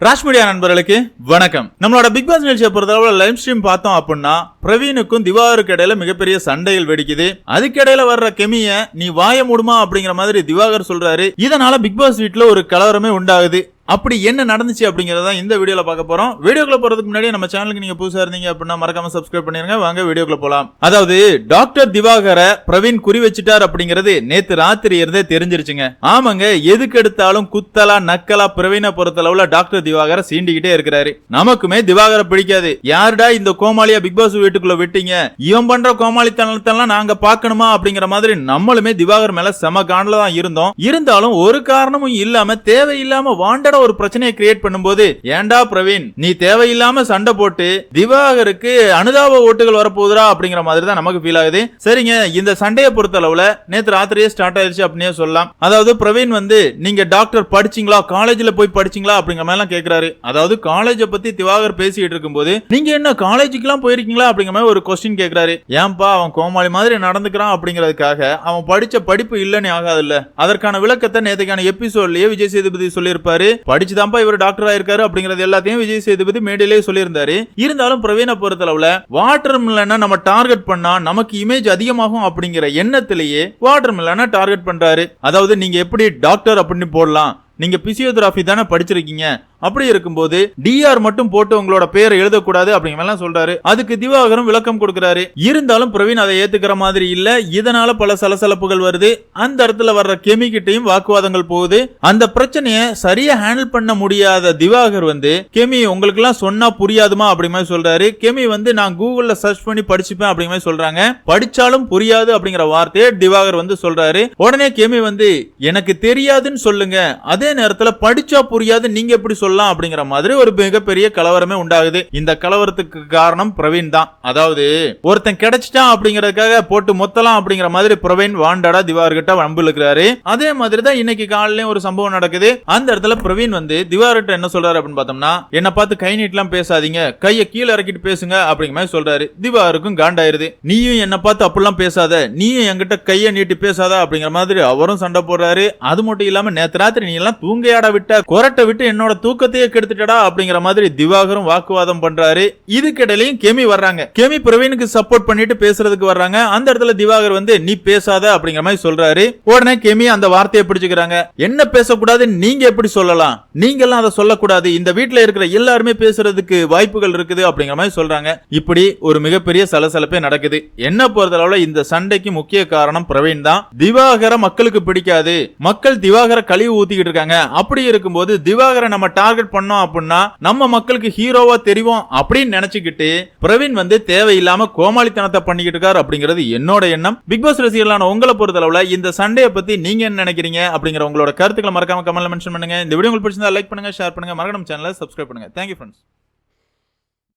Rash media நண்பர்களுக்கு வணக்கம். நம்மளோட பிக் பாஸ் நிகழ்ச்சியை பொறுத்தளவு லைவ் ஸ்ட்ரீம் பார்த்தோம் அப்படின்னா பிரவீனுக்கும் திவாகருக்கு இடையில மிகப்பெரிய சண்டைகள் வெடிக்குது. அதுக்கிடையில வர்ற கெமிய நீ வாய மூடுமா அப்படிங்கிற மாதிரி திவாகர் சொல்றாரு. இதனால பிக் பாஸ் வீட்டுல ஒரு கலவரமே உண்டாகுது. அப்படி என்ன நடந்துச்சு அப்படிங்கிறத இந்த வீடியோவில் பார்க்க போகிறோம் வீடியோக்குள்ள போகிறதுக்கு முன்னாடி நம்ம சேனலுக்கு நீங்கள் புதுசாக இருந்தீங்க அப்படின்னா மறக்காம சப்ஸ்கிரைப் பண்ணிருங்க. வாங்க வீடியோக்குள்ள போகலாம் அதாவது டாக்டர் திவாகரை பிரவீன் குறி வச்சுட்டார் அப்படிங்கிறது நேற்று ராத்திரி இருந்தே தெரிஞ்சிருச்சுங்க. ஆமாங்க எதுக்கு எடுத்தாலும் குத்தலா நக்கலா பிரவீனை பொறுத்தளவுல டாக்டர் திவாகரை சீண்டிக்கிட்டே இருக்கிறாரு. நமக்குமே திவாகரை பிடிக்காது. யாருடா இந்த கோமாளியா பிக் பாஸ் வீட்டுக்குள்ள விட்டீங்க? இவன் பண்ற கோமாளித்தனத்தெல்லாம் நாங்க பார்க்கணுமா அப்படிங்கிற மாதிரி நம்மளுமே திவாகர் மேல செம காணல தான் இருந்தோம். இருந்தாலும் ஒரு காரணமும் இல்லாம தேவையில்லாம வாண்டடா ஒரு பிரச்சனையை கிரியேட் பண்ணும்போது ஏன்டா பிரவீன் நீ தேவையில்லாம சண்டை போட்டு திவாகருக்கு அனுதாப ஓட்டுகள் வரப்போகுதுடா அப்படிங்கிற மாதிரி தான் நமக்கு ஃபீல் ஆகுது. சரிங்க இந்த சண்டையை பொறுத்த அளவுல நேற்று ராத்திரியே ஸ்டார்ட் ஆயிடுச்சு அப்படின்னே சொல்லலாம். அதாவது பிரவீன் வந்து நீங்க டாக்டர் படிச்சீங்களா காலேஜ்ல போய் படிச்சீங்களா அப்படிங்கிற மாதிரி எல்லாம் அதாவது காலேஜை பத்தி திவாகர் பேசிட்டு இருக்கும்போது நீங்க என்ன காலேஜுக்கு எல்லாம் போயிருக்கீங்களா அப்படிங்கிற மாதிரி ஒரு கொஸ்டின் கேட்கிறாரு ஏன்பா அவன் கோமாளி மாதிரி நடந்துக்கிறான் அப்படிங்கிறதுக்காக அவன் படிச்ச படிப்பு இல்லைன்னு ஆகாது இல்ல அதற்கான விளக்கத்தை நேற்றுக்கான எபிசோட்லயே விஜய் சேதுபதி சொல்லியிருப்பாரு. படிச்சுதான்ப்பா இவர் டாக்டர் ஆயிருக்காரு அப்படிங்கறது எல்லாத்தையும் விஜய் சேதுபதி மேடையிலே சொல்லியிருந்தாரு. இருந்தாலும் பிரவீனை பொறுத்தளவுல வாட்டர் மில்லனை நம்ம டார்கெட் பண்ணா நமக்கு இமேஜ் அதிகமாகும் அப்படிங்கிற எண்ணத்திலேயே வாட்டர் மில்லனை டார்கெட் பண்றாரு. அதாவது நீங்க எப்படி டாக்டர் அப்படின்னு போடலாம் நீங்க பிசியோதெரபி தானே படிச்சிருக்கீங்க. அப்படி இருக்கும்போது டிஆர் மட்டும் போட்டு உங்களோட பேரை எழுதக்கூடாது அப்படிங்கிற மாதிரிலாம் சொல்றாரு. அதுக்கு திவாகரும் விளக்கம் கொடுக்கிறாரு. இருந்தாலும் பிரவீன் அதை ஏத்துக்கிற மாதிரி இல்ல. இதனால பல சலசலப்புகள் வருது. அந்த இடத்துல வர்ற கெமிக்கிட்டையும் வாக்குவாதங்கள் போகுது. அந்த பிரச்சனையை சரியா ஹேண்டில் பண்ண முடியாத திவாகர் வந்து கெமி உங்களுக்கு எல்லாம் சொன்னா புரியாதுமா அப்படிங்கிற மாதிரி சொல்றாரு. கெமி வந்து நான் கூகுள்ல சர்ச் பண்ணி படிச்சுப்பேன் அப்படிங்கிற மாதிரி சொல்றாங்க. படிச்சாலும் புரியாது அப்படிங்கிற வார்த்தையை திவாகர் வந்து சொல்றாரு. உடனே கெமி வந்து எனக்கு தெரியாதுன்னு சொல்லுங்க. அது அதே நேரத்துல படிச்சா புரியாது நீங்க எப்படி சொல்லலாம் அப்படிங்கிற மாதிரி ஒரு மிகப்பெரிய கலவரமே உண்டாகுது. இந்த கலவரத்துக்கு காரணம் பிரவீன் தான். அதாவது ஒருத்தன் கிடைச்சிட்டான் அப்படிங்கறதுக்காக போட்டு மொத்தலாம் அப்படிங்கிற மாதிரி பிரவீன் வாண்டடா திவார்கிட்ட வம்பு அதே மாதிரி தான் இன்னைக்கு காலையிலயும் ஒரு சம்பவம் நடக்குது. அந்த இடத்துல பிரவீன் வந்து திவார்கிட்ட என்ன சொல்றாரு அப்படின்னு பார்த்தோம்னா என்ன பார்த்து கை நீட்டலாம் பேசாதீங்க. கையை கீழே இறக்கிட்டு பேசுங்க அப்படிங்கிற மாதிரி சொல்றாரு. திவாருக்கும் காண்டாயிருது. நீயும் என்ன பார்த்து அப்படிலாம் பேசாத. நீயும் என்கிட்ட கையை நீட்டி பேசாத அப்படிங்கிற மாதிரி அவரும் சண்டை போடுறாரு. அது மட்டும் இல்லாம நேத்து ராத்திரி நீ எல்லாம் தூங்கையாட விட்ட கொரட்டை விட்டு என்னோட தூக்கத்தையே கெடுத்துட்டடா அப்படிங்கிற மாதிரி திவாகரும் வாக்குவாதம் பண்றாரு. இதுக்கிடையிலையும் கெமி வர்றாங்க. கெமி பிரவீனுக்கு சப்போர்ட் பண்ணிட்டு பேசுறதுக்கு வர்றாங்க. அந்த இடத்துல திவாகர் வந்து நீ பேசாத அப்படிங்கிற மாதிரி சொல்றாரு. உடனே கெமி அந்த வார்த்தையை பிடிச்சுக்கிறாங்க. என்ன பேசக்கூடாது நீங்க எப்படி சொல்லலாம்? நீங்க எல்லாம் அதை சொல்லக்கூடாது. இந்த வீட்டுல இருக்கிற எல்லாருமே பேசுறதுக்கு வாய்ப்புகள் இருக்குது அப்படிங்கிற மாதிரி சொல்றாங்க. இப்படி ஒரு மிகப்பெரிய சலசலப்பே நடக்குது. என்ன பொறுத்தளவுல இந்த சண்டைக்கு முக்கிய காரணம் பிரவீன் தான். திவாகர மக்களுக்கு பிடிக்காது. மக்கள் திவாகர கழிவு ஊத்திக்கிட்டு இருக்காங்க. அப்படி இருக்கும்போது திவாகரை நம்ம டார்கெட் பண்ணோம் அப்படின்னா நம்ம மக்களுக்கு ஹீரோவா தெரியும் அப்படின்னு நினைச்சுக்கிட்டு பிரவீன் வந்து தேவையில்லாம கோமாளித்தனத்தை பண்ணிக்கிட்டு இருக்காரு அப்படிங்கிறது என்னோட எண்ணம். பிக் பாஸ் ரசிகர்களான உங்களை பொறுத்தளவுல இந்த சண்டையை பத்தி நீங்க என்ன நினைக்கிறீங்க அப்படிங்கிற உங்களோட கருத்துக்களை மறக்காம கமெண்ட்ல மென்ஷன் பண்ணுங்க. இந்த வீடியோ உங்களுக்கு பிடிச்சிருந்தா லைக் பண்ணுங்க ஷேர் பண்ணுங்க. மறக்காம சேனலை சப்ஸ்கிரைப் பண்ணுங்க. Thank you friends